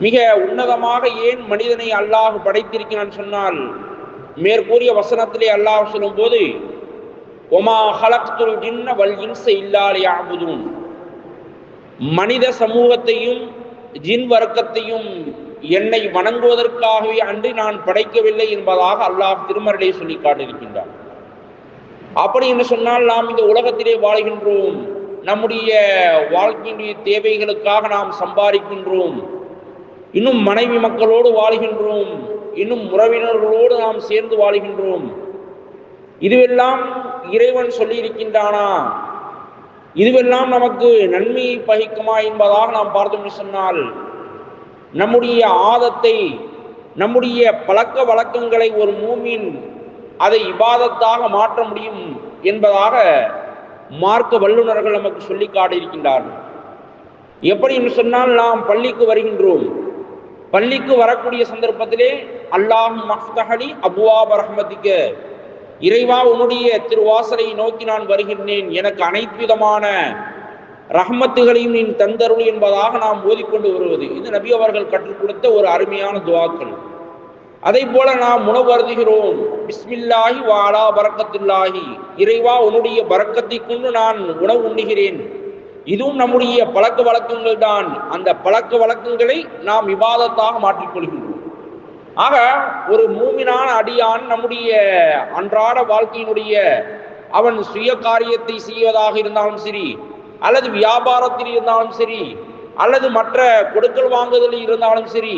மிக உன்னதமாக ஏன் மனிதனை அல்லாஹ் படைத்திருக்கிறான் சொன்னால் மேற்கூறிய வசனத்திலே அல்லாஹ் சொல்லும்போது ஒமா ஹலக்துல் ஜின்ன வல் இன்ச மனித சமூகத்தையும் ஜின் வர்க்கத்தையும் என்னை வணங்குவதற்காகவே அன்று நான் படைக்கவில்லை என்பதாக அல்லாஹ் திருமறையை சொல்லி காட்டியிருக்கின்றார் அப்படி என்று சொன்னால் நாம் இந்த உலகத்திலே வாழ்கின்றோம். நம்முடைய வாழ்க்கையினுடைய தேவைகளுக்காக நாம் சம்பாதிக்கின்றோம். இன்னும் மனைவி மக்களோடு வாழ்கின்றோம். இன்னும் உறவினர்களோடு நாம் சேர்ந்து வாழ்கின்றோம். இதுவெல்லாம் இறைவன் சொல்லி இருக்கின்றானா இதுவெல்லாம் நமக்கு நன்மையை பகிக்குமா என்பதாக நாம் பார்த்தோம் சொன்னால் நம்முடைய ஆதத்தை நம்முடைய பழக்க வழக்கங்களை ஒரு மூமின் அதை இபாதத்தாக மாற்ற முடியும் என்பதாக மார்க்க வல்லுநர்கள் நமக்கு சொல்லி காட்டியிருக்கின்றார்கள். எப்படி என்று சொன்னால் நாம் பள்ளிக்கு வருகின்றோம். பள்ளிக்கு வரக்கூடிய சந்தர்ப்பத்திலே அல்லாஹ் மஃப்தஹலி அபுவாப் ரஹ்மதிக்க இறைவா உன்னுடைய திருவாசலை நோக்கி நான் வருகின்றேன். எனக்கு அனைத்து விதமான ரஹமத்துகளையும் நீ தந்தருள் என்பதாக நாம் ஓதிக்கொண்டு வருவது. இது நபி அவர்கள் கற்றுக் கொடுத்த ஒரு அருமையான துவாக்கள். அதை போல நாம் உணவு அருதுகிறோம் பிஸ்மில்லாஹி வாலா பரக்கத்துல்லாஹி. இறைவா உன்னுடைய பரக்கத்தை கொண்டு நான் உணவு உண்ணுகிறேன். இதுவும் நம்முடைய பழக்க வழக்கங்கள் தான். அந்த பழக்க வழக்கங்களை நாம் விவாதத்தாக மாற்றிக்கொள்கின்றோம். ஆக ஒரு மூமினான அடியான் நம்முடைய அன்றாட வாழ்க்கையினுடைய அவன் சுய காரியத்தை செய்வதாக இருந்தாலும் சரி அல்லது வியாபாரத்தில் இருந்தாலும் சரி அல்லது மற்ற கொடுக்கல் வாங்குதலில் இருந்தாலும் சரி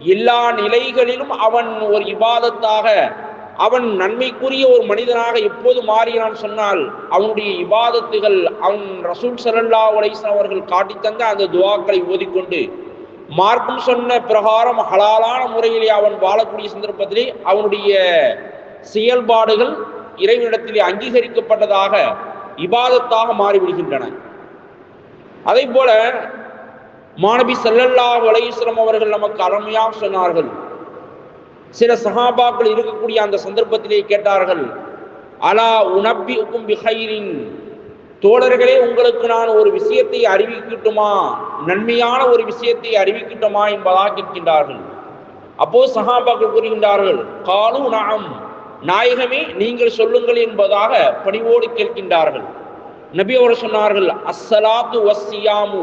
எல்லா நிலைகளிலும் அவன் ஒரு இபாதத்தாக அவன் நன்மைக்குரிய ஒரு மனிதனாக எப்போது மாறினான் சொன்னால் அவனுடைய இபாதத்துகள் அவன் ரசூல் சல்லல்லா உலைசன் அவர்கள் காட்டித்தந்த அந்த துவாக்களை ஓதிக்கொண்டு மார்க்கம் சொன்ன பிரகாரம் ஹலாலான முறையிலே அவன் வாழக்கூடிய சந்தர்ப்பத்திலே அவனுடைய செயல்பாடுகள் இறைவனிடத்திலே அங்கீகரிக்கப்பட்டதாக இபாதத்தாக மாறிவிடுகின்றன. அதே போல மாணவி சல்லல்லா வலைஸ்வரம் அவர்கள் நமக்கு அருமையாக சொன்னார்கள். சில சஹாபாக்கள் இருக்கக்கூடிய அந்த சந்தர்ப்பத்திலே கேட்டார்கள் அலா உணப்பி உக்கும் பிஹைரின் தோழர்களே உங்களுக்கு நான் ஒரு விஷயத்தை அறிவிக்கட்டுமா? நன்மையான ஒரு விஷயத்தை அறிவிக்கட்டுமா? என்பதாக கேட்கின்றார்கள். அப்போ சஹாபாக்கள் கூறுகின்றார்கள் காலு நாம் நாயகமே நீங்கள் சொல்லுங்கள் என்பதாக பணிவோடு கேட்கின்றார்கள். நபி அவர் சொன்னார்கள் அஸ்ஸலாத்து வஸ்ஸியாமு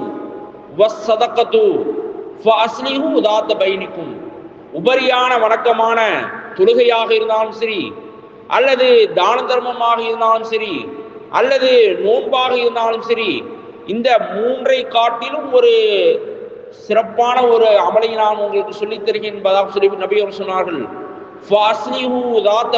பைனிக்கும். உபரியான வணக்கமான தொழுகையாக இருந்தாலும் சரி அல்லது தான தர்மமாக இருந்தாலும் சரி அல்லது நோன்பாக இருந்தாலும் சரி இந்த மூன்றை காட்டிலும் ஒரு சிறப்பான ஒரு அமலை நான் உங்களுக்கு சொல்லித் தருகிறேன் என்பதாக சொல்லி நபி அவர் சொன்னார்கள்.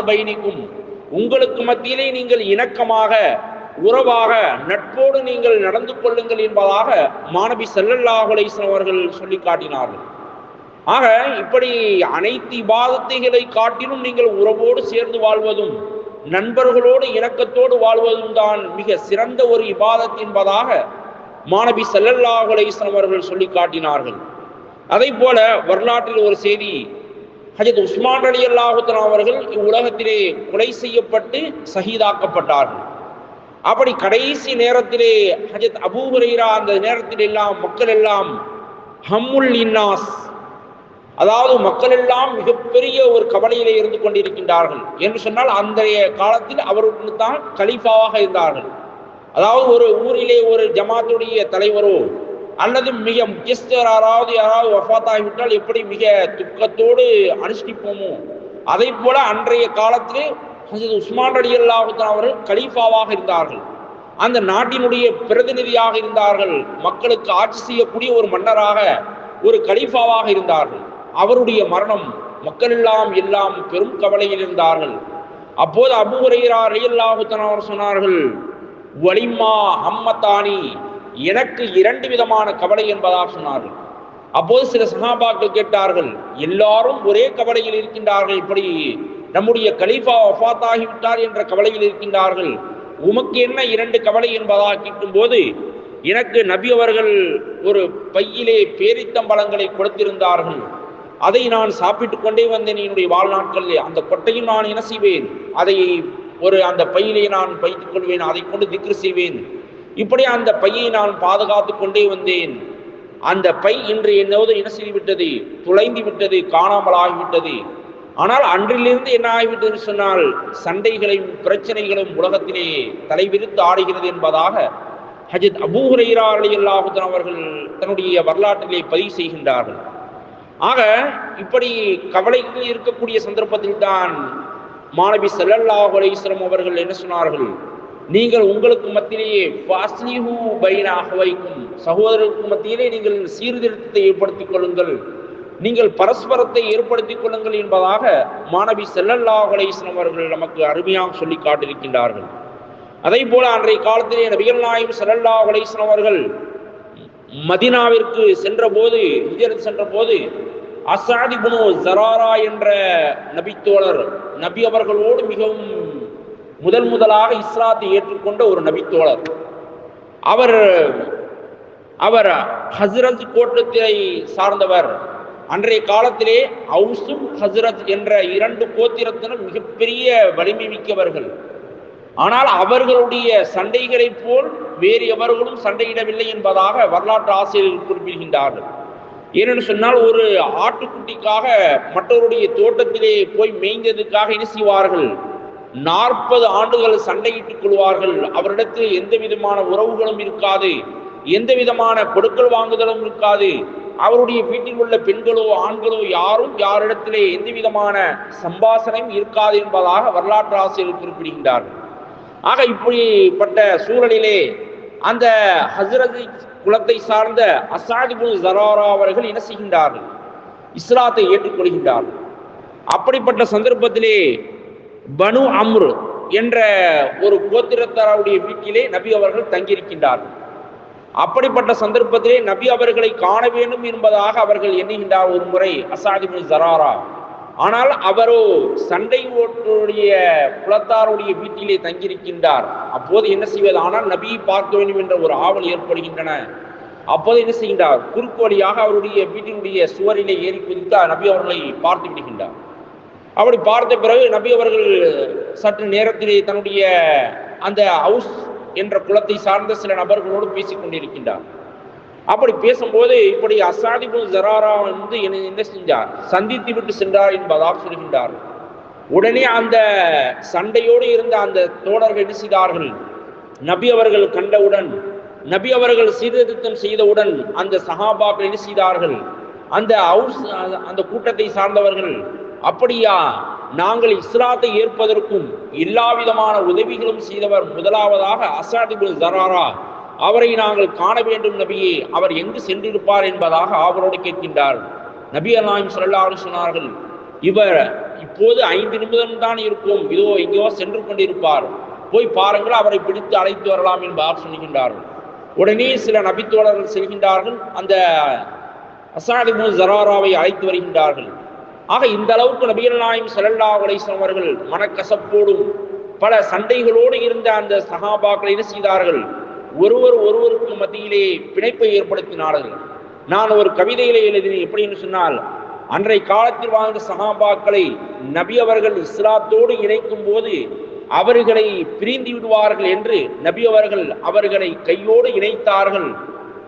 பைனிக்கும். உங்களுக்கு மத்தியிலே நீங்கள் இணக்கமாக உறவாக நட்போடு நீங்கள் நடந்து கொள்ளுங்கள் என்பதாக மாணவி செல்லல்லாஹ் அலைஸ்லாம் அவர்கள் சொல்லி காட்டினார்கள். ஆக இப்படி அனைத்து இபாதத்தைகளை காட்டிலும் நீங்கள் உறவோடு சேர்ந்து வாழ்வதும் நண்பர்களோடு இணக்கத்தோடு வாழ்வதும் தான் மிக சிறந்த ஒரு இபாதத் என்பதாக மாணவி செல்லல்லாஹ் அலைஸ்லாம் அவர்கள் சொல்லி காட்டினார்கள். அதை போல வரலாற்றில் ஒரு செய்தி ஹஜத் உஸ்மான் அலி அல்லாஹுத்தன் அவர்கள் இவ்வுலகத்திலே கொலை செய்யப்பட்டு சகிதாக்கப்பட்டார்கள் அப்படி கடைசி நேரத்திலே ஹஜத் அபூ அந்த நேரத்தில் எல்லாம் மக்கள் எல்லாம் ஹம்முல் இன்னாஸ். அதாவது மக்கள் எல்லாம் மிகப்பெரிய ஒரு கவலையிலே இருந்து கொண்டிருக்கின்றார்கள். என்று சொன்னால் அன்றைய காலத்தில் அவர்களுக்கு தான் கலீஃபாவாக இருந்தார்கள். அதாவது ஒரு ஊரிலே ஒரு ஜமாத்துடைய தலைவரோ அல்லது மிக முக்கியஸ்தர் யாராவது யாராவது வஃபாத்தாகிவிட்டால் எப்படி மிக துக்கத்தோடு அனுஷ்டிப்போமோ? அதை போல அன்றைய காலத்திலே ஹசரத் உஸ்மான் அலி அல்லாஹுத்தான் அவர்கள் கலீஃபாவாக இருந்தார்கள். அந்த நாட்டினுடைய பிரதிநிதியாக இருந்தார்கள். மக்களுக்கு ஆட்சி செய்யக்கூடிய ஒரு மன்னராக ஒரு கலீஃபாவாக இருந்தார்கள். அவருடைய மரணம் மக்கள் எல்லாம் எல்லாம் பெரும் கவலையில் இருந்தார்கள். அப்போது அபு உரையரா ரலியல்லாஹுத்தன் அவர் சொன்னார்கள் வலிமா அம்மத்தானி எனக்கு இரண்டு விதமான கவலை என்பதாக சொன்னார்கள். அப்போது சில சகாபாக்கள் கேட்டார்கள் எல்லாரும் ஒரே கவலையில் இருக்கின்றார்கள். இப்படி நம்முடைய கலீஃபா வஃபாத்தாகிவிட்டார் என்ற கவலையில் இருக்கின்றார்கள். உமக்கு என்ன இரண்டு கவலை என்பதாக கேட்கும் போது எனக்கு நபி அவர்கள் ஒரு பையிலே பேரித்தம்பழங்களை கொடுத்திருந்தார்கள். அதை நான் சாப்பிட்டு கொண்டே வந்தேன் என்னுடைய வாழ்நாட்களில். அந்த கொட்டையும் நான் என்ன செய்வேன்? அதை ஒரு அந்த பையிலே நான் வைத்துக் கொள்வேன் அதை கொண்டு திக்ரு செய்வேன். இப்படி அந்த பையை நான் பாதுகாத்து கொண்டே வந்தேன். அந்த பை இன்று என்னோடு என்ன செய்துவிட்டது துளைந்து விட்டது காணாமல் ஆகிவிட்டது ஆனால் அன்றிலிருந்து என்ன ஆகிவிட்டது சொன்னால் சண்டைகளையும் பிரச்சனைகளும் உலகத்திலே தலைவிரித்து ஆடுகிறது என்பதாக ஹஜத் அபூஹுரைரா அலியல்லாஹுதன் அவர்கள் தன்னுடைய வரலாற்றிலே பதிவு செய்கின்றார்கள். ஆக இப்படி கவலைகள் இருக்கக்கூடிய சந்தர்ப்பத்தில் தான் மாணவி செல்லல்லாஹ் அலைஸ்வரம் அவர்கள் என்ன சொன்னார்கள்? நீங்கள் உங்களுக்கு மத்தியிலேயே ஃபாஸ்லிஹு பைனாக வைக்கும் சகோதரருக்கு மத்தியிலே நீங்கள் சீர்திருத்தத்தை ஏற்படுத்திக் கொள்ளுங்கள். நீங்கள் பரஸ்பரத்தை ஏற்படுத்திக் கொள்ளுங்கள் என்பதாக மாணவி ஸல்லல்லாஹு அலைஹி அவர்கள் நமக்கு அருமையாக சொல்லி காட்டியிருக்கின்றார்கள். அதே போல அன்றைய காலத்திலே நபிகள் நாயும் ஸல்லல்லாஹு அலைஹி அவர்கள் மதினாவிற்கு சென்ற போது ஹிஜரத் சென்ற போது அசாதி குனு ஜராரா என்ற நபித்தோழர் நபி அவர்களோடு மிகவும் முதல் முதலாக இஸ்லாத்தை ஏற்றுக்கொண்ட ஒரு நபித்தோழர். அவர் அவர் ஹசரத் கோட்டத்தை சார்ந்தவர். அன்றைய காலத்திலே அவுசும் ஹஸ்ரத் என்ற இரண்டு கோத்திரத்தினர் மிகப்பெரிய வலிமை மிக்கவர்கள். ஆனால் அவர்களுடைய சண்டைகளைப் போல் வேறு எவர்களும் சண்டையிடவில்லை என்பதாக வரலாற்று ஆசிரியர்கள் குறிப்பிடுகின்றார்கள். ஏனென்று சொன்னால் ஒரு ஆட்டுக்குட்டிக்காக மற்றவருடைய தோட்டத்திலே போய் மேய்ந்ததுக்காக என்ன செய்வார்கள்? நாற்பது ஆண்டுகள் சண்டையிட்டுக் கொள்வார்கள். அவரிடத்தில் எந்த விதமான உறவுகளும் இருக்காது. எந்த விதமான கொடுக்கல் வாங்குதலும் இருக்காது. அவருடைய வீட்டில் உள்ள பெண்களோ ஆண்களோ யாரும் யாரிடத்திலே எந்த விதமான சம்பாசனையும் இருக்காது என்பதாக வரலாற்று ஆசிரியர்கள் குறிப்பிடுகின்றார்கள். ஆக இப்படிப்பட்ட சூழலிலே அந்த ஹசரத் குலத்தை சார்ந்த அசாதிபு ஜராரா அவர்கள் என்ன செய்கின்றார்கள்? இஸ்லாத்தை ஏற்றுக்கொள்கின்றார்கள். அப்படிப்பட்ட சந்தர்ப்பத்திலே பனு அம்ரு என்ற ஒரு கோத்திரத்தாருடைய வீட்டிலே நபி அவர்கள் தங்கியிருக்கின்றார்கள். அப்படிப்பட்ட சந்தர்ப்பத்திலே நபி அவர்களை காண வேண்டும் என்பதாக அவர்கள் எண்ணுகின்றார் ஒரு முறை அசாதிபின் ஜராரா. ஆனால் அவரோ சண்டை ஓட்டுடைய குலத்தாருடைய வீட்டிலே தங்கியிருக்கின்றார். அப்போது என்ன செய்வது? ஆனால் நபியை பார்க்க வேண்டும் என்ற ஒரு ஆவல் ஏற்படுகின்றன. அப்போது என்ன செய்கின்றார்? குறுக்கு வழியாக அவருடைய வீட்டினுடைய சுவரிலே ஏறி குதித்து நபி அவர்களை பார்த்து விடுகின்றார். அப்படி பார்த்த பிறகு நபி அவர்கள் சற்று நேரத்திலே தன்னுடைய அந்த ஹவுஸ் என்ற குலத்தை சார்ந்த சில நபர்களோடு பேசிக் கொண்டிருக்கின்றார். அப்படி பேசும்போது இப்படி அசாதிபு ஜராரா வந்து என்ன என்ன செஞ்சார்? சந்தித்து விட்டு சென்றார் என்பதாக சொல்கின்றார். உடனே அந்த சண்டையோடு இருந்த அந்த தோழர்கள் என்ன செய்தார்கள்? நபி அவர்கள் கண்டவுடன் நபி அவர்கள் சீர்திருத்தம் செய்தவுடன் அந்த சஹாபாக்கள் என்ன செய்தார்கள்? அந்த ஹவுஸ் அந்த கூட்டத்தை சார்ந்தவர்கள் அப்படியா நாங்கள் இஸ்லாத்தை ஏற்பதற்கும் எல்லாவிதமான உதவிகளும் செய்தவர் முதலாவதாக அசாதிபுல் ஜராரா. அவரை நாங்கள் காண வேண்டும் நபியே அவர் எங்கு சென்றிருப்பார் என்பதாக அவரோடு கேட்கின்றார். நபி அல்லாஹிம் சொல்லலாறு சொன்னார்கள் இவர் இப்போது ஐந்து நிமிடம் தான் இருக்கும். இதோ எங்கேயோ சென்று கொண்டிருப்பார். போய் பாருங்கள் அவரை பிடித்து அழைத்து வரலாம் என்பதாக சொல்கின்றார்கள் உடனே சில நபித்தோழர்கள் செல்கின்றார்கள். அந்த அசாதிபு ஜராராவை அழைத்து வருகின்றார்கள். ஆக இந்த அளவுக்கு நபிகள் நாயம் செல்லல்லா அலைஸ்லாம் அவர்கள் மனக்கசப்போடும் பல சண்டைகளோடு இருந்த அந்த சகாபாக்களை என்ன செய்தார்கள்? ஒருவர் ஒருவருக்கு மத்தியிலே பிணைப்பை ஏற்படுத்தினார்கள். நான் ஒரு கவிதையிலே எழுதினேன். எப்படின்னு சொன்னால் அன்றைய காலத்தில் வாழ்ந்த சகாபாக்களை நபி அவர்கள் இஸ்லாத்தோடு இணைக்கும் போது அவர்களை பிரிந்து விடுவார்கள் என்று நபி அவர்கள் அவர்களை கையோடு இணைத்தார்கள்.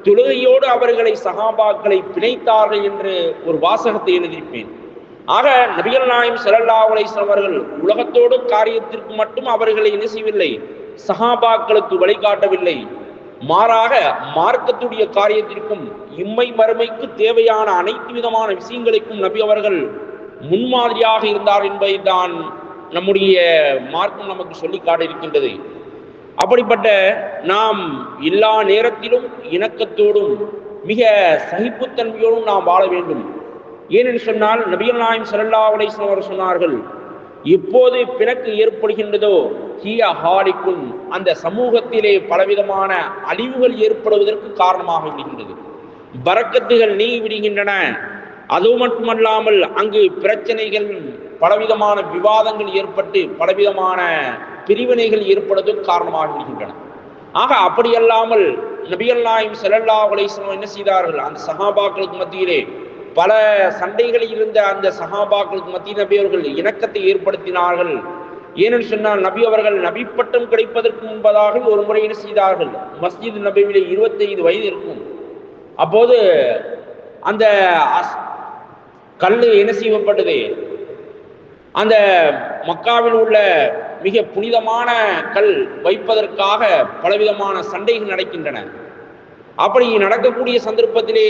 தொழுகையோடு அவர்களை சகாபாக்களை பிணைத்தார்கள் என்று ஒரு வாசகத்தை எழுதியிருப்பேன். ஆக நபிகள் நாயம் செல்லல்லா அலைஸ்லாம் அவர்கள் உலகத்தோடு காரியத்திற்கு மட்டும் அவர்களை என்ன செய்யவில்லை சஹாபாக்களுக்கு வழிகாட்டவில்லை. மாறாக மார்க்கத்துடைய காரியத்திற்கும் இம்மை மறுமைக்கு தேவையான அனைத்து விதமான விஷயங்களுக்கும் நபி அவர்கள் முன்மாதிரியாக இருந்தார் என்பதை தான் நம்முடைய மார்க்கம் நமக்கு சொல்லி காட்டியிருக்கின்றது. அப்படிப்பட்ட நாம் எல்லா நேரத்திலும் இணக்கத்தோடும் மிக சகிப்புத்தன்மையோடும் நாம் வாழ வேண்டும். ஏனென்று சொன்னால் நபிகள் நாயம் சல்லா அலிஸ்லாம் அவர் சொன்னார்கள் இப்போது பிணக்கு ஏற்படுகின்றதோ ஹிய ஹாலிக்குன் அந்த சமூகத்திலே பலவிதமான அழிவுகள் ஏற்படுவதற்கு காரணமாக விடுகின்றது பறக்கத்துகள் நீங்கி விடுகின்றன. அது மட்டுமல்லாமல் அங்கு பிரச்சனைகள் பலவிதமான விவாதங்கள் ஏற்பட்டு பலவிதமான பிரிவினைகள் ஏற்படுவதற்கு காரணமாக விடுகின்றன ஆக அப்படியல்லாமல் நபிகள் நாயம் செல்லல்லா அலிஸ்லாம் என்ன செய்தார்கள்? அந்த சஹாபாக்களுக்கு மத்தியிலே பல சண்டைகளில் இருந்த அந்த சஹாபாக்களுக்கு மத்திய நபி அவர்கள் இணக்கத்தை ஏற்படுத்தினார்கள். ஏனென்று சொன்னால் நபி அவர்கள் நபி பட்டம் கிடைப்பதற்கு முன்பதாக ஒரு முறை என்ன செய்தார்கள்? மஸ்ஜித் நபியிலே இருபத்தைந்து வயது இருக்கும். அப்போது அந்த அஸ்- என்ன செய்யப்பட்டது? அந்த மக்காவில் உள்ள மிக புனிதமான கல் வைப்பதற்காக பலவிதமான சண்டைகள் நடக்கின்றன. அப்படி நடக்கக்கூடிய சந்தர்ப்பத்திலே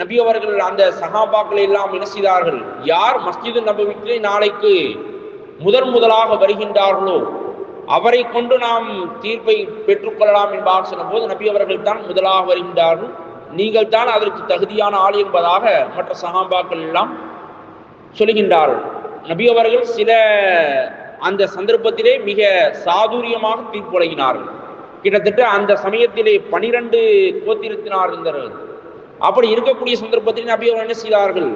நபி அவர்கள் அந்த சகாபாக்களை எல்லாம் என்ன செய்தார்கள்? யார் மஸ்ஜிது நபவிக்கு நாளைக்கு முதன் முதலாக வருகின்றார்களோ அவரை கொண்டு நாம் தீர்ப்பை பெற்றுக்கொள்ளலாம் என்பதாக சொன்னபோது நபி அவர்கள் தான் முதலாக வருகின்றார்கள். நீங்கள் தான் அதற்கு தகுதியான ஆள் என்பதாக மற்ற சகாபாக்கள் எல்லாம் சொல்லுகின்றார்கள் நபி அவர்கள் சில அந்த சந்தர்ப்பத்திலே மிக சாதுரியமாக தீர்ப்பு வழங்கினார்கள். கிட்டத்தட்ட அந்த சமயத்திலே பனிரெண்டு கோத்திரத்தினார் இருந்தார்கள். அப்படி இருக்கக்கூடிய சந்தர்ப்பத்தில் நபி அவர்கள் என்ன செய்தார்கள்?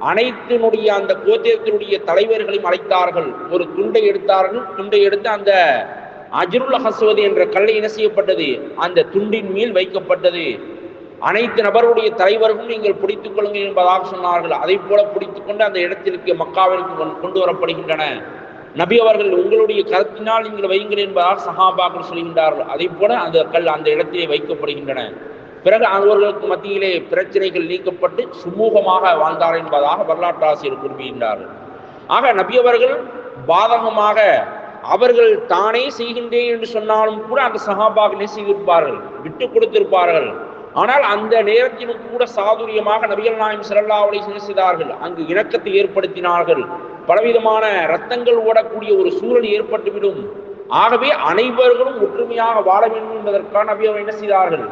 அனைத்தினுடைய அந்த கோத்திரத்தினுடைய தலைவர்களையும் அழைத்தார்கள் ஒரு துண்டை எடுத்தார்கள். துண்டை எடுத்து அந்த அஜருல் ஹசுவது என்ற கல்லை என்ன செய்யப்பட்டது? அந்த துண்டின் மேல் வைக்கப்பட்டது. அனைத்து நபருடைய தலைவர்களும் நீங்கள் பிடித்துக் கொள்ளுங்கள் என்பதாக சொன்னார்கள். அதை போல பிடித்துக் கொண்டு அந்த இடத்திற்கு மக்காவிற்கு கொண்டு- கொண்டு வரப்படுகின்றன. நபி அவர்கள் உங்களுடைய கருத்தினால் நீங்கள் வையுங்கள் என்பதாக சஹாபாக்கள் சொல்கின்றார்கள். அதை போல அந்த கல் அந்த இடத்திலே வைக்கப்படுகின்றன. பிறகு அவர்களுக்கு மத்தியிலே பிரச்சனைகள் நீக்கப்பட்டு சுமூகமாக வாழ்ந்தார் என்பதாக வரலாற்று ஆசிரியர் குறிப்பிடுகின்றார்கள். ஆக நபி அவர்கள் பாதகமாக அவர்கள் தானே செய்கின்றேன் என்று சொன்னாலும் கூட அந்த சஹாபாக்களை செய்திருப்பார்கள்? விட்டு கொடுத்திருப்பார்கள். ஆனால் அந்த நேரத்திலும் கூட சாதுரியமாக நபிகள் நாயம் ஸல்லல்லாஹு அலைஹி செய்தார்கள் அங்கு இணக்கத்தை ஏற்படுத்தினார்கள். பலவிதமான ரத்தங்கள் ஓடக்கூடிய ஒரு சூழல் ஏற்பட்டுவிடும். ஆகவே அனைவர்களும் ஒற்றுமையாக வாழ வேண்டும் என்பதற்கான நபி அவர்கள் என்ன செய்தார்கள்?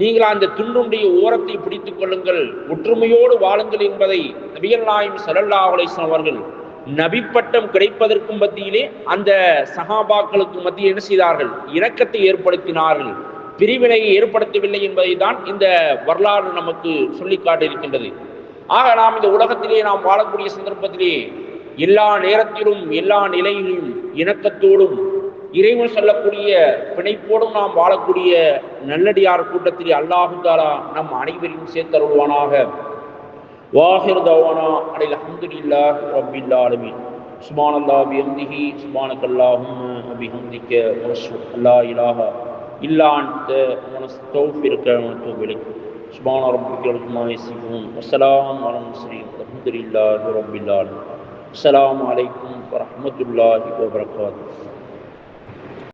நீங்கள் அந்த துண்டுடைய ஓரத்தை பிடித்துக் கொள்ளுங்கள். ஒற்றுமையோடு வாழுங்கள் என்பதை நபிகள் நாயம் ஸல்லல்லாஹு அலைஹி அவர்கள் நபி பட்டம் கிடைப்பதற்கும் மத்தியிலே அந்த சகாபாக்களுக்கு மத்தியில் என்ன செய்தார்கள்? இணக்கத்தை ஏற்படுத்தினார்கள். பிரிவினையை ஏற்படுத்தவில்லை என்பதை தான் இந்த வரலாறு நமக்கு சொல்லி காட்டியிருக்கின்றது. ஆக நாம் இந்த உலகத்திலே நாம் வாழக்கூடிய சந்தர்ப்பத்திலே எல்லா நேரத்திலும் எல்லா நிலையிலும் இணக்கத்தோடும் இறைவன் சொல்லக்கூடிய பிணைப்போடும் நாம் வாழக்கூடிய நல்லடியார் கூட்டத்திலே அல்லாஹுந்தாலா நம் அனைவரையும் சேர்த்தருள்வானாக. வாஹிர் தவானா அடையில் அல்ஹம்துலில்லாஹி ரப்பில் ஆலமீன். சுப்ஹான் அல்லாஹ் பிஹம்திஹி சுப்ஹானக அல்லாஹும்ம வபிஹம்திக إلا أنت ونستغفرك ونتوب إليك. سبحان ربك رب ما يصفون. والسلام على المرسلين. والحمد لله رب العالمين. السلام عليكم ورحمة الله وبركاته.